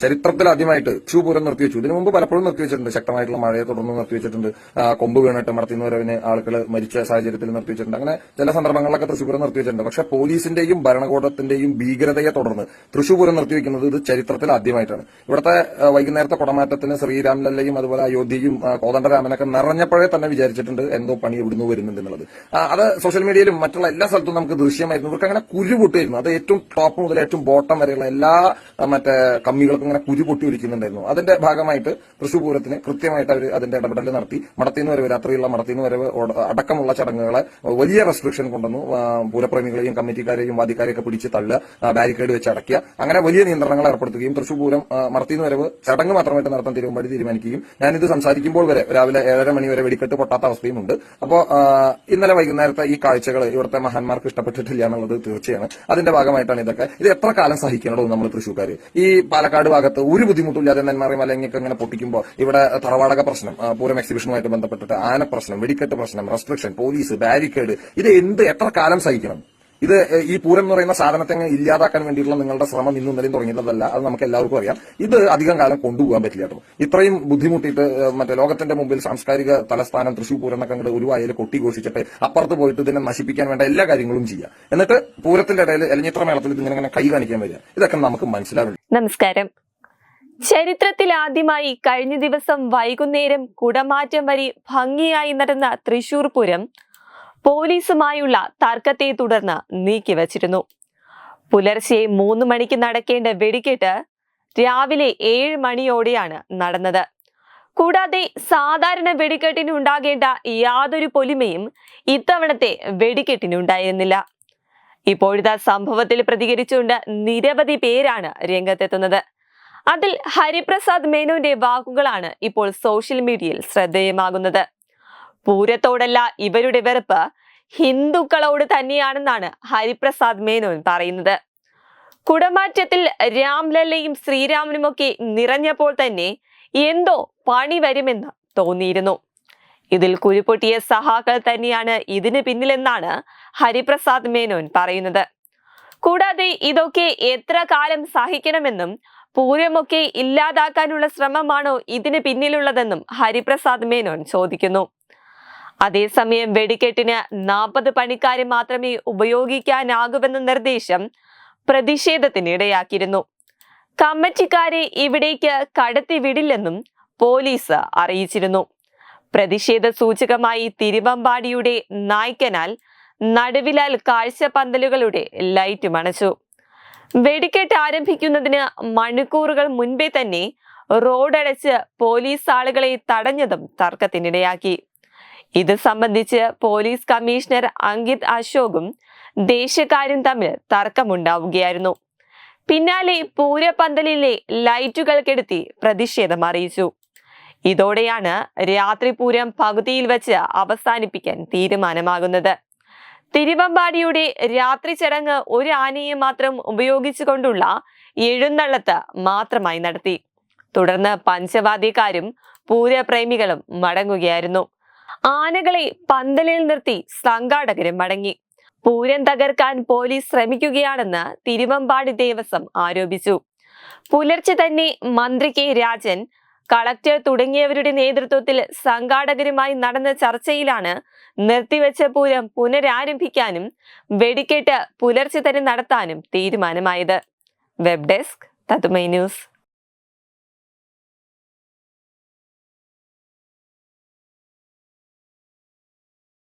ചരിത്രത്തിൽ ആദ്യമായിട്ട് ഷൂ പൂരം നിർത്തിവെച്ചു ഇതിനു മുമ്പ് പലപ്പോഴും നിർത്തിവെച്ചിട്ടുണ്ട് ശക്തമായിട്ടുള്ള മഴയെ തുടർന്ന് നിർത്തിവെച്ചിട്ടുണ്ട് വെച്ചിട്ടുണ്ട്. കൊമ്പ് വീണിട്ട് മടത്തിന്ന് വരവിന് ആളുകൾ മരിച്ച സാഹചര്യത്തിൽ നിർത്തിവെച്ചിട്ടുണ്ട് അങ്ങനെ ചില സന്ദർഭങ്ങളിലൊക്കെ തൃശൂർ പൂരം നിർത്തിവെച്ചിട്ടുണ്ട് പക്ഷെ പോലീസിന്റെയും ഭരണകൂടത്തിന്റെയും ഭീകരതയെ തുടർന്ന് തൃശൂർ പൂരം നിർത്തിവെക്കുന്നത് ഇത് ചരിത്രത്തിൽ ആദ്യമായിട്ടാണ് ഇവിടുത്തെ വൈകുന്നേരത്തെ കുടമാറ്റത്തിന് ശ്രീരാംലല്ലയും അതുപോലെ അയോധ്യയും കോതണ്ടരാമനൊക്കെ നിറഞ്ഞപ്പോഴേ തന്നെ വിചാരിച്ചിട്ടുണ്ട് എന്തോ പണി ഇവിടുന്ന് വരുന്നുണ്ട് എന്നുള്ളത് അത് സോഷ്യൽ മീഡിയയിലും മറ്റുള്ള എല്ലാ സ്ഥലത്തും നമുക്ക് ദൃശ്യമായിരുന്നു. ഇവർക്ക് അങ്ങനെ കുരു പൊട്ടിയിരുന്നു അത് ഏറ്റവും ടോപ്പ് മുതൽ ഏറ്റവും ബോട്ടം വരെയുള്ള എല്ലാ മറ്റേ കമ്മികൾക്കും ഇങ്ങനെ കുരു പൊട്ടി ഒലിക്കുന്നുണ്ടായിരുന്നു അതിന്റെ ഭാഗമായിട്ട് തൃശൂർ പൂരത്തിന് കൃത്യമായിട്ട് അവർ അതിന്റെ ഇടപെടൽ നടത്തി. മടത്തിന്ന് വരവ് രാത്രിയുള്ള മടത്തിന്ന് വരവ് അടക്കമുള്ള ചടങ്ങുകളെ വലിയ റെസ്ട്രിക്ഷൻ കൊണ്ടുവന്നു. പൂരപ്രേമികളെയും കമ്മിറ്റിക്കാരെയും വാദിക്കാരെയൊക്കെ പിടിച്ച് തള്ളുക ബാരിക്കേഡ് വെച്ച് അടയ്ക്കുക. അങ്ങനെ വലിയ നിയന്ത്രണങ്ങൾ ഏർപ്പെടുത്തുകയും തൃശൂർ പൂരം മടത്തിൽ മടത്തിന്ന് വരവ് ചടങ്ങ് മാത്രമായിട്ട് നടത്താൻ തിരുവമ്പാടി തീരുമാനിക്കുകയും ഞാനിത് സംസാരിക്കുമ്പോൾ വരെ രാവിലെ ഏഴര മണി വരെ വെടിക്കെട്ട് പൊട്ടാത്ത അവസ്ഥയുമുണ്ട്. അപ്പോൾ ഇന്നലെ വൈകുന്നേരത്തെ ഈ കാഴ്ചകൾ ഇവിടുത്തെ മഹാന്മാർക്ക് ഇഷ്ടപ്പെട്ടിട്ടില്ല എന്നുള്ളത് തീർച്ചയാണ്. അതിന്റെ ഭാഗമായിട്ടാണ് ഇതൊക്കെ. ഇത് എത്ര കാലം സഹിക്കണോ നമ്മൾ തൃശ്ശൂർക്കാർ ഈ പാലക്കാട് ഭാഗത്ത് ഒരു ബുദ്ധിമുട്ടില്ലാതെ നെന്മാറി മലങ്ങിയൊക്കെ ഇങ്ങനെ പൊട്ടിക്കുമ്പോൾ ഇവിടെ തറവാടക പ്രശ്നം പൂരം എക്സിബിഷനുമായിട്ട് ബന്ധപ്പെട്ടിട്ട് ആന പ്രശ്നം വെടിക്കെട്ട് പ്രശ്നം റെസ്ട്രിക്ഷൻ പോലീസ് ബാരിക്കേഡ് ഇത് എന്ത് എത്ര കാലം സഹിക്കണം? ഇത് ഈ പൂരം എന്ന് പറയുന്ന സാധനത്തെ ഇല്ലാതാക്കാൻ വേണ്ടിയിട്ടുള്ള നിങ്ങളുടെ ശ്രമം ഇന്നും ഇന്നലെയും തുടങ്ങിയതല്ല അത് നമുക്ക് എല്ലാവർക്കും അറിയാം. ഇത് അധികം കാലം കൊണ്ടുപോകാൻ പറ്റില്ല കേട്ടോ. ഇത്രയും ബുദ്ധിമുട്ടിയിട്ട് മറ്റേ ലോകത്തിന്റെ മുമ്പിൽ സാംസ്കാരിക തലസ്ഥാനം തൃശൂർ പൂരം എന്നൊക്കെ അങ്ങോട്ട് ഒരു വായിൽ കൊട്ടിഘോഷിച്ചിട്ട് അപ്പുറത്ത് പോയിട്ട് ഇതിനെ നശിപ്പിക്കാൻ വേണ്ട എല്ലാ കാര്യങ്ങളും ചെയ്യാം. എന്നിട്ട് പൂരത്തിന്റെ ഇടയിൽ എലഞ്ഞിത്ര മേളത്തിൽ ഇതിങ്ങനെ കൈ കാണിക്കാൻ വരിക. ഇതൊക്കെ നമുക്ക് മനസ്സിലാവില്ല നമസ്കാരം. ചരിത്രത്തിൽ ആദ്യമായി കഴിഞ്ഞ ദിവസം വൈകുന്നേരം കുടമാറ്റം വരി ഭംഗിയായി നടന്ന തൃശൂർ പൂരം പോലീസുമായുള്ള തർക്കത്തെ തുടർന്ന് നീക്കിവച്ചിരുന്നു. പുലർച്ചെ മൂന്ന് മണിക്ക് നടക്കേണ്ട വെടിക്കെട്ട് രാവിലെ ഏഴ് മണിയോടെയാണ് നടന്നത്. കൂടാതെ സാധാരണ വെടിക്കെട്ടിന് ഉണ്ടാകേണ്ട യാതൊരു പൊലിമയും ഇത്തവണത്തെ വെടിക്കെട്ടിനുണ്ടായിരുന്നില്ല ഇപ്പോഴത്തെ സംഭവത്തിൽ പ്രതികരിച്ചുകൊണ്ട് നിരവധി പേരാണ് രംഗത്തെത്തുന്നത്. അതിൽ ഹരിപ്രസാദ് മേനോന്റെ വാക്കുകളാണ് ഇപ്പോൾ സോഷ്യൽ മീഡിയയിൽ ശ്രദ്ധേയമാകുന്നത്. പൂരത്തോടല്ല ഇവരുടെ വെറുപ്പ് ഹിന്ദുക്കളോട് തന്നെയാണെന്നാണ് ഹരിപ്രസാദ് മേനോൻ പറയുന്നത്. കുടമാറ്റത്തിൽ രാംലല്ലയും ശ്രീരാമനുമൊക്കെ നിറഞ്ഞപ്പോൾ തന്നെ എന്തോ പണി വരുമെന്ന് തോന്നിയിരുന്നു. ഇതിൽ കുരുപൊട്ടിയ സഹാക്കൾ തന്നെയാണ് ഇതിന് പിന്നിലെന്നാണ് ഹരിപ്രസാദ് മേനോൻ പറയുന്നത്. കൂടാതെ ഇതൊക്കെ എത്ര കാലം സഹിക്കണമെന്നും പൂരമൊക്കെ ഇല്ലാതാക്കാനുള്ള ശ്രമമാണോ ഇതിന് പിന്നിലുള്ളതെന്നും ഹരിപ്രസാദ് മേനോൻ ചോദിക്കുന്നു. അതേസമയം വെടിക്കെട്ടിന് നാൽപ്പത് പണിക്കാരെ മാത്രമേ ഉപയോഗിക്കാനാകൂവെന്ന നിർദ്ദേശം പ്രതിഷേധത്തിനിടയാക്കിയിരുന്നു. കമ്മിറ്റിക്കാരെ ഇവിടേക്ക് കടത്തിവിടില്ലെന്നും പോലീസ് അറിയിച്ചിരുന്നു. പ്രതിഷേധ സൂചകമായി തിരുവമ്പാടിയുടെ നായ്ക്കനാൽ നടുവിലാൽ കാഴ്ചപന്തലുകളുടെ ലൈറ്റ് മണച്ചു വെടിക്കെട്ട് ആരംഭിക്കുന്നതിന് മണിക്കൂറുകൾ മുൻപേ തന്നെ റോഡടച്ച് പോലീസ് ആളുകളെ തടഞ്ഞതും തർക്കത്തിനിടയാക്കി. ഇത് സംബന്ധിച്ച് പോലീസ് കമ്മീഷണർ അങ്കിത് അശോകും ദേശക്കാരും തമ്മിൽ തർക്കമുണ്ടാവുകയായിരുന്നു. പിന്നാലെ പൂരപ്പന്തലിലെ ലൈറ്റുകൾ കെടുത്തി പ്രതിഷേധം അറിയിച്ചു. ഇതോടെയാണ് രാത്രി പൂരം പകുതിയിൽ വെച്ച് അവസാനിപ്പിക്കാൻ തീരുമാനമാകുന്നത്. തിരുവമ്പാടിയുടെ രാത്രി ചടങ്ങ് ഒരു ആനയെ മാത്രം ഉപയോഗിച്ചുകൊണ്ടുള്ള എഴുന്നള്ളത്ത് മാത്രമായി നടത്തി. തുടർന്ന് പഞ്ചവാദ്യക്കാരും പൂരപ്രേമികളും മടങ്ങുകയായിരുന്നു. ആനകളെ പന്തലിൽ നിർത്തി സംഘാടകരും മടങ്ങി. പൂരം തകർക്കാൻ പോലീസ് ശ്രമിക്കുകയാണെന്ന് തിരുവമ്പാടി ദേവസ്വം ആരോപിച്ചു. പുലർച്ചെ തന്നെ മന്ത്രി കെ രാജൻ കളക്ടർ തുടങ്ങിയവരുടെ നേതൃത്വത്തിൽ സംഘാടകരുമായി നടന്ന ചർച്ചയിലാണ് നിർത്തിവെച്ച പൂരം പുനരാരംഭിക്കാനും വെടിക്കെട്ട് പുലർച്ചെ തന്നെ നടത്താനും തീരുമാനമായത്. വെബ് ഡെസ്ക് തതുമൈ ന്യൂസ്.